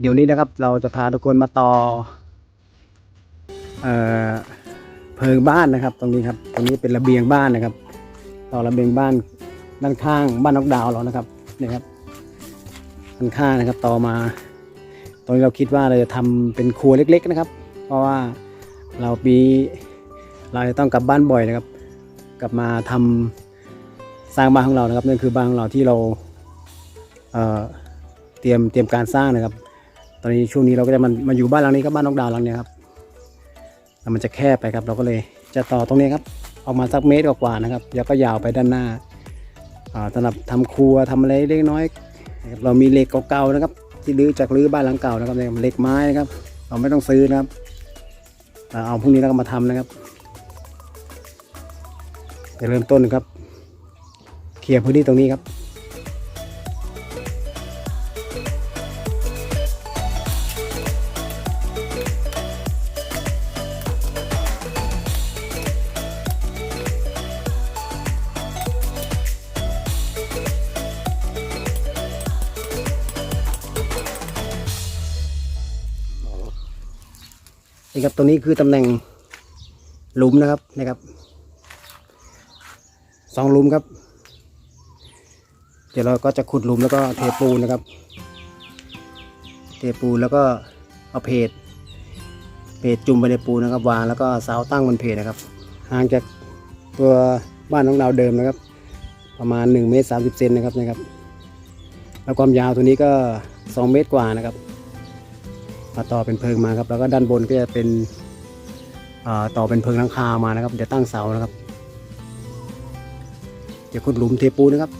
เดี๋ยวนี้นะครับเราจะพาทุกคนมาต่อเอ่อเพิงบ้านนะครับ ตรงนี้ครับ ตรงนี้เป็นระเบียงบ้านนะครับ ต่อระเบียงบ้านด้านข้างบ้านนกดาวเรานะครับนี่ครับด้านข้างนะครับ ต่อมา ตรงนี้เราคิดว่าเราจะทำเป็นครัวเล็ก ๆนะครับ เพราะว่าเราปีเราจะต้องกลับบ้านบ่อยนะครับ กลับมาทำสร้างบ้านของเรานะครับนั่นคือบ้านของเราที่เราเอ่อเตรียมเตรียมการสร้างนะครับ ตอนนี้ช่วงนี้เราก็จะมันมาอยู่บ้านหลังนี้ก็บ้านนกดาวหลังนี้ครับแล้วมันจะแคบไปครับ เราก็เลยจะต่อตรงนี้ครับ ออกมาสักเมตรกว่าๆนะครับ แล้วก็ยาวไปด้านหน้าสำหรับทำครัวทำอะไรเล็กน้อย เรามีเหล็กเก่าๆนะครับ ที่รื้อจากรื้อบ้านหลังเก่านะครับเหล็กไม้นะครับ เราไม่ต้องซื้อนะครับเอาพรุ่งนี้เราก็มาทำนะครับจะเริ่มต้นครับ เคลียร์พื้นที่ตรงนี้ครับ ครับตัวนี้คือตำแหน่งหลุมนะครับนะครับสองหลุมครับ เดี๋ยวเราก็จะขุดหลุมแล้วก็เทปูนนะครับ เทปูนแล้วก็เอาเพจเพจจุ่มไปในปูนนะครับ วางแล้วก็เสาตั้งบนเพจนะครับ ห่างจากตัวบ้านของเราเดิมนะครับ ประมาณ1เมตร30เซนนะครับนะครับ แล้วความยาวตัวนี้ก็2เมตรกว่านะครับ มาต่อเป็นเพิงมาครับ แล้วก็ด้านบนก็จะเป็นต่อเป็นเพิงหลังคามานะครับ เดี๋ยวตั้งเสานะครับเดี๋ยวขุดหลุมเทปูนะครับ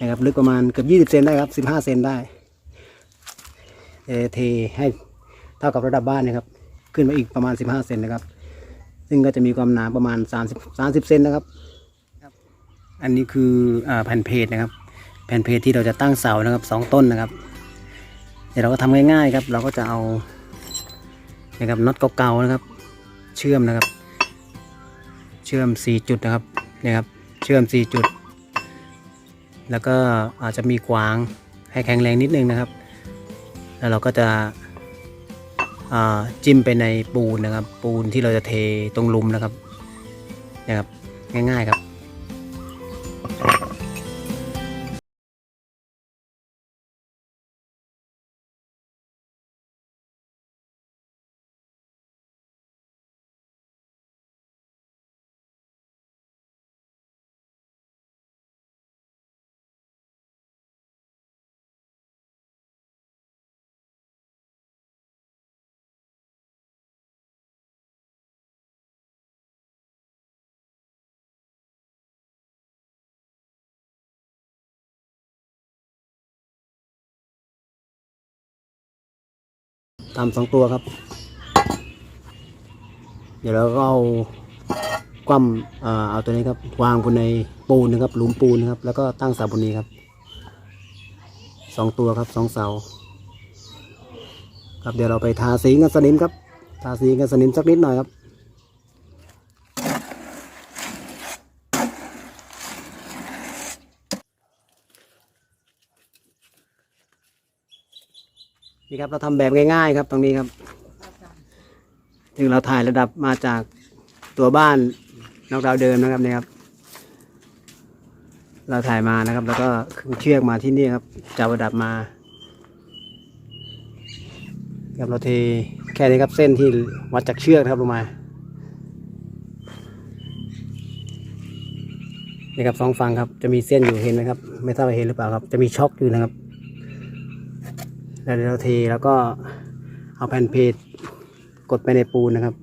นะครับลึกประมาณเกือบ 20 เซนได้ครับ 15 เซนได้เอ่อเทให้เท่ากับระดับบ้านนะครับ ขึ้นมาอีกประมาณ 15 เซนนะครับ ซึ่งก็จะมีความหนาประมาณ 30 30 เซนนะครับ อันนี้คืออาแผ่นเพจนะครับ แผ่นเพจที่เราจะตั้งเสานะครับสองต้นนะครับ เดี๋ยวเราก็ทำง่ายๆครับ เราก็จะเอานะครับน็อตเก่าๆนะครับ เชื่อมนะครับ เชื่อม 4 จุดนะครับนะครับ เชื่อม 4 จุด แล้วก็อาจจะมีกวางให้แข็งแรงนิดนึงนะครับ แล้วเราก็จะจิ้มไปในปูนนะครับ ปูนที่เราจะเทตรงลุมนะครับนะครับ ง่ายๆครับ ทำสองตัวครับ เดี๋ยวเราก็เอาคว่ำเอาตัวนี้ครับ วางบนในปูนนะครับหลุมปูนนะครับ แล้วก็ตั้งเสาบนนี้ครับสองตัวครับสองเสาครับเดี๋ยวเราไปทาสีกันสนิมครับ ทาสีกันสนิมสักนิดหน่อยครับ นี่ครับเราทำแบบง่ายๆครับ ตรงนี้ครับถึงเราถ่ายระดับมาจากตัวบ้านนอกดาวเดิมนะครับเนี่ยครับ เราถ่ายมานะครับ แล้วก็ขึงเชือกมาที่นี่ครับจับระดับมาครับเราเทแค่นี้ครับเส้นที่วัดจากเชือกครับลงมานี่ครับสองฝั่งครับจะมีเส้นอยู่เห็นไหมครับ ไม่ทราบว่าเห็นหรือเปล่าครับ จะมีช็อคอยู่นะครับ แล้วเดี๋ยวเราเทแล้วก็เอาแผ่นเพจกดไปในปูนนะครับ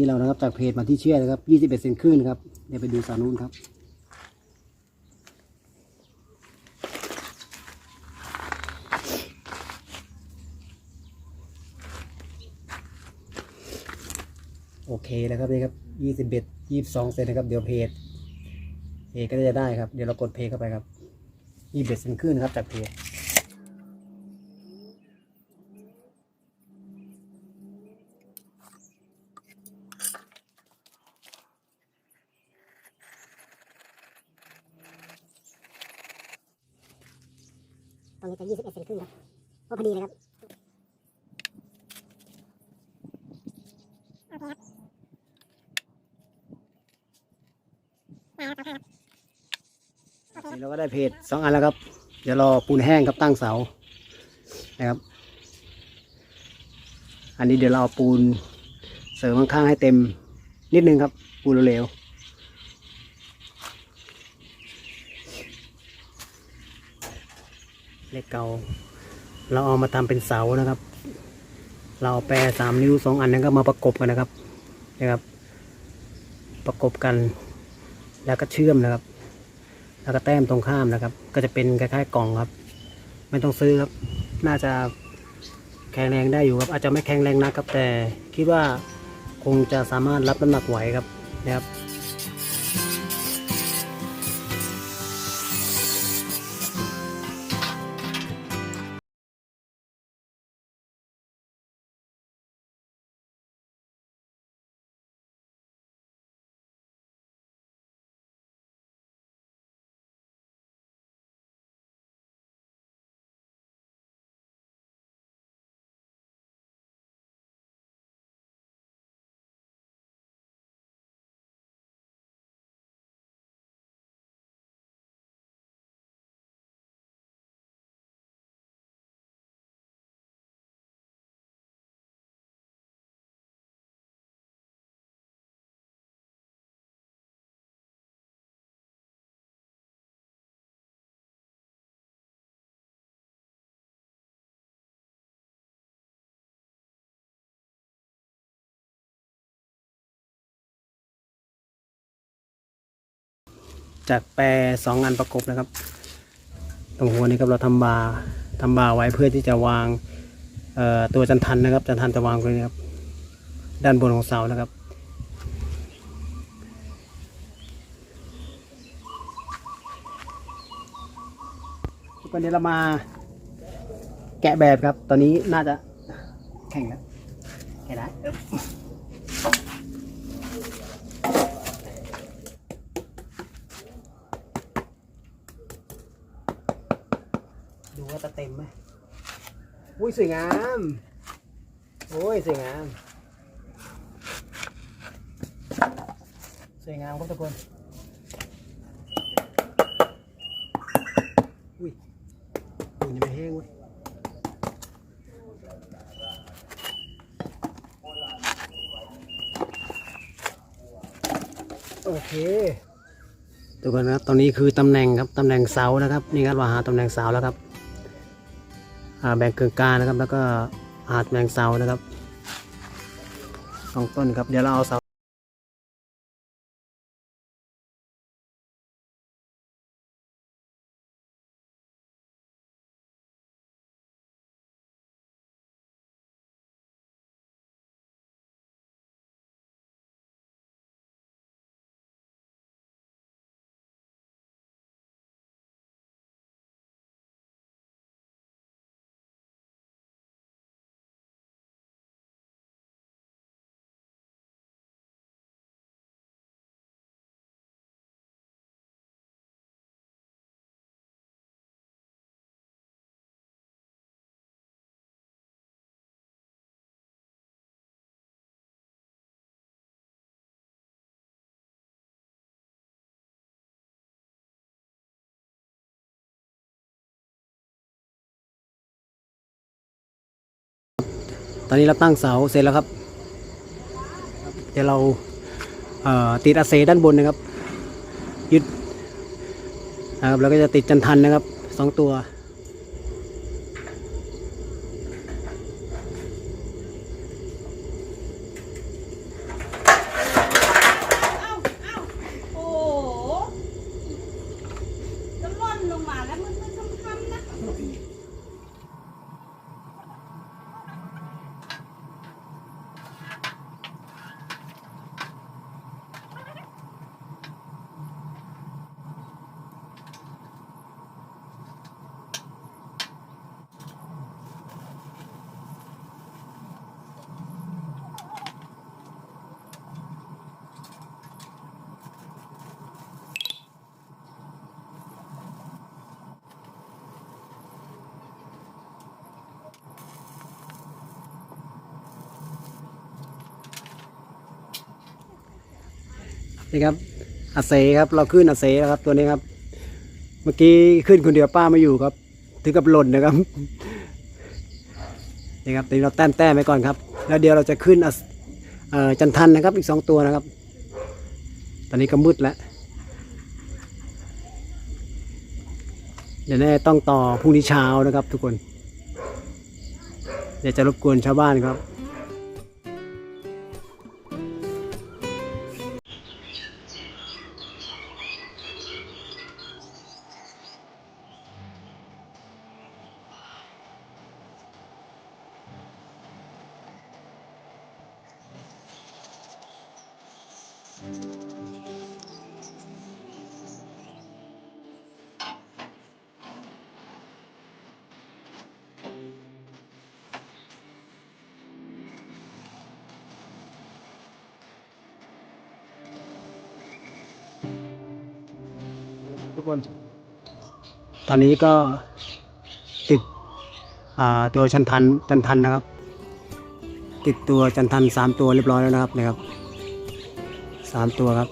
นี่เรานะครับจากเพจมาที่เชื่อนะครับยี่สิบเอ็ดเซนครึ่งนครับเดี๋ยวไปดูสานู้นครับโอเคแล้วครับนี่ครับยี่สิบเอ็ดยี่สิบสองเซนนะครับ เดี๋ยวเพจเพจก็จะได้ครับ เดี๋ยวเรากดเพจเข้าไปครับยี่สิบเอ็ดเซนครึ่งนครับจากเพจ ตรงนี้จะ21เซนครึ่งครับก็ พอดีเลยครับโอเคครับมาแล้วครับนี่เราก็ได้เพจสองอันแล้วครับ เดี๋ยวรอปูนแห้งครับตั้งเสา นะครับ อันนี้เดี๋ยวเราเอาปูนเสริมข้างๆให้เต็มนิดนึงครับ ปูนเร็วๆเล็กเก่า เราเอามาทำเป็นเสานะครับ เราเอาแปรสามนิ้วสองอันนั้นก็มาประกบกันนะครับนะครับ ประกบกัน แล้วก็เชื่อมนะครับ แล้วก็แต้มตรงข้ามนะครับ ก็จะเป็นคล้ายๆกล่องครับ ไม่ต้องซื้อครับ น่าจะแข็งแรงได้อยู่ครับ อาจจะไม่แข็งแรงนะครับ แต่คิดว่าคงจะสามารถรับน้ำหนักไหวครับนะครับ จากแปรสองอันประกบนะครับ ตรงหัวนี้ครับเราทำบาร์ทำบาไว้เพื่อที่จะวางตัวจันทันนะครับ จันทันจะวางตรงนี้ครับ ด้านบนของเสานะครับทุกคนเดี๋ยวเรามาแกะแบบครับ ตอนนี้น่าจะแข่งแล้วแกะได้ ดูว่าจะเต็มไหมอุ้ยสวยงาม โอ้ยสวยงาม สวยงามครับทุกคนอุ้ยปูนยังไม่แห้งเว้ยโอเคทุกคนครับตอนนี้คือตำแหน่งครับตำแหน่งเสานะครับนี่ครับเราหาตำแหน่งเสาแล้วครับอ่า แบ่งเกิงกานะครับ แล้วก็หาดแบ่งเสานะครับสองต้นครับ เดี๋ยวเราเอาเสา ตอนนี้เราตั้งเสาเสร็จแล้วครับ เดี๋ยวเราเติดอาเซด้านบนนะครับยึดนะครับแล้วก็จะติดจันทันนะครับสองตัว นี่ครับอาเซครับเราขึ้นอาเซครับตัวนี้ครับ เมื่อกี้ขึ้นคนเดียวป้าไม่อยู่ครับ ถึงกับหล่นนะครับนี่ครับตอนนี้เราแต้มแต้มไปก่อนครับ แล้วเดี๋ยวเราจะขึ้นอาเอ่อจันทันนะครับ อีกสองตัวนะครับ ตอนนี้ก็มืดแล้วเดี๋ยวแน่ต้องต่อพรุ่งนี้เช้านะครับ ทุกคน เดี๋ยวจะรบกวนชาวบ้านครับ ทุกคน ตอนนี้ก็ติดตัวชันทันจันทันนะครับ ติดตัวจันทันสามตัวเรียบร้อยแล้วนะครับนะครับสามตัวครับ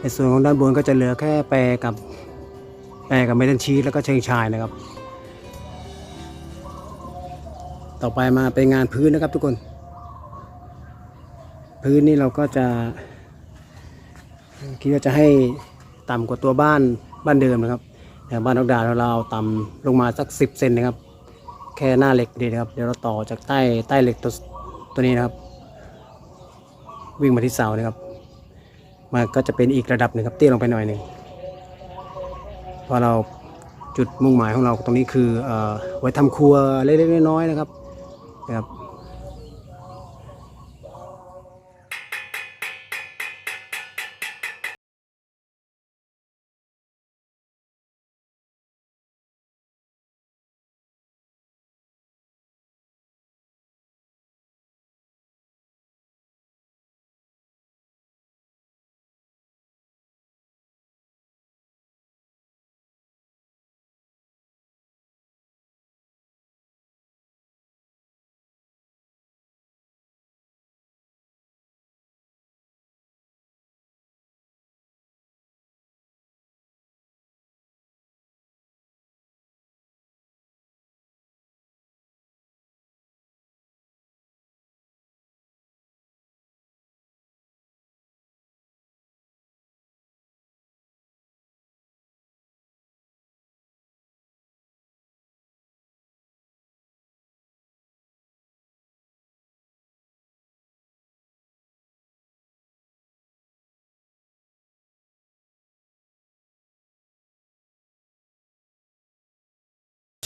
ในส่วนของด้านบนก็จะเหลือแค่แปรกับแปรกับเมทัลชีสแล้วก็เชิงชายนะครับ ต่อไปมาเป็นงานพื้นนะครับทุกคน พื้นนี่เราก็จะ คิดว่าจะให้ต่ำกว่าตัวบ้านบ้านเดิมนะครับ แต่บ้านนอกดาเราเอาต่ำลงมาสักสิบเซนนะครับ แค่หน้าเหล็กดีนะครับ เดี๋ยวเราต่อจากใต้ใต้เหล็กตัวตัวนี้นะครับ วิ่งมาที่เสานะครับมันก็จะเป็นอีกระดับหนึ่งครับเตี้ยลงไปหน่อยหนึ่งพราะเราจุดมุ่งหมายของเราตรงนี้คือเออไว้ทำครัวเล็กๆน้อยๆนะครับนะครับ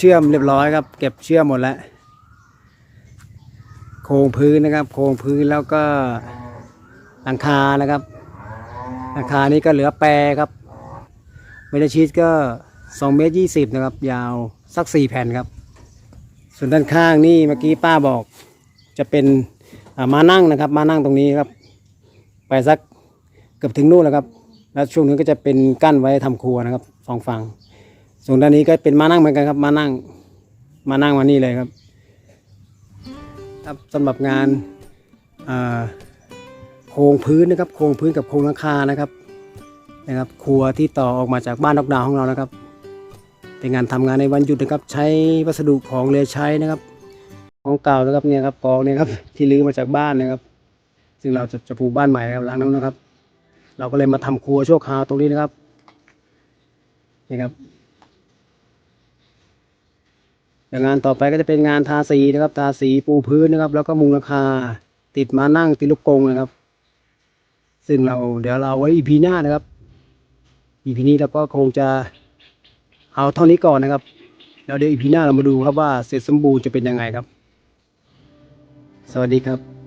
เชื่อมเรียบร้อยครับ เก็บเชื่อมหมดแล้ว โครงพื้นนะครับ โครงพื้นแล้วก็หลังคานะครับหลังคานี้ก็เหลือแปรครับเมทัลชีสก็2เมตร20นะครับ ยาวสัก 4 แผ่นครับ ส่วนด้านข้างนี่เมื่อกี้ป้าบอก จะเป็นมานั่งนะครับ มานั่งตรงนี้ครับ ไปสักเกือบถึงนู่นแล้วครับ แล้วช่วงนี้ก็จะเป็นกั้นไว้ทำครัวนะครับสองฝั่ง ส่วนด้านนี้ก็เป็นมานั่งเหมือนกันครับมานั่ง มานั่งมานี่เลยครับสำหรับงานโครงพื้นนะครับโครงพื้นกับโครงหลังคานะครับนะครับครัวที่ต่อออกมาจากบ้านนอกดาวของเรานะครับ เป็นงานทำงานในวันหยุดนะครับ ใช้วัสดุของเหลือใช้นะครับ ของเก่านะครับเนี่ยครับกองเนี่ยครับที่ลื้อมาจากบ้านนะครับ ซึ่งเราจะจะปลูกบ้านใหม่ครับหลังนั้นนะครับ เราก็เลยมาทำครัวชั่วคราวตรงนี้นะครับนี่ครับ อย่างงานต่อไปก็จะเป็นงานทาสีนะครับ ทาสีปูพื้นนะครับ แล้วก็มุงราคาติดมานั่งติดลูกกงนะครับ ซึ่งเราเดี๋ยวเราไว้อีพีหน้านะครับอีพีนี้เราก็คงจะเอาเท่านี้ก่อนนะครับแล้วเดี๋ยวอีพีหน้าเรามาดูครับว่าเสร็จสมบูรณ์จะเป็นยังไงครับ สวัสดีครับ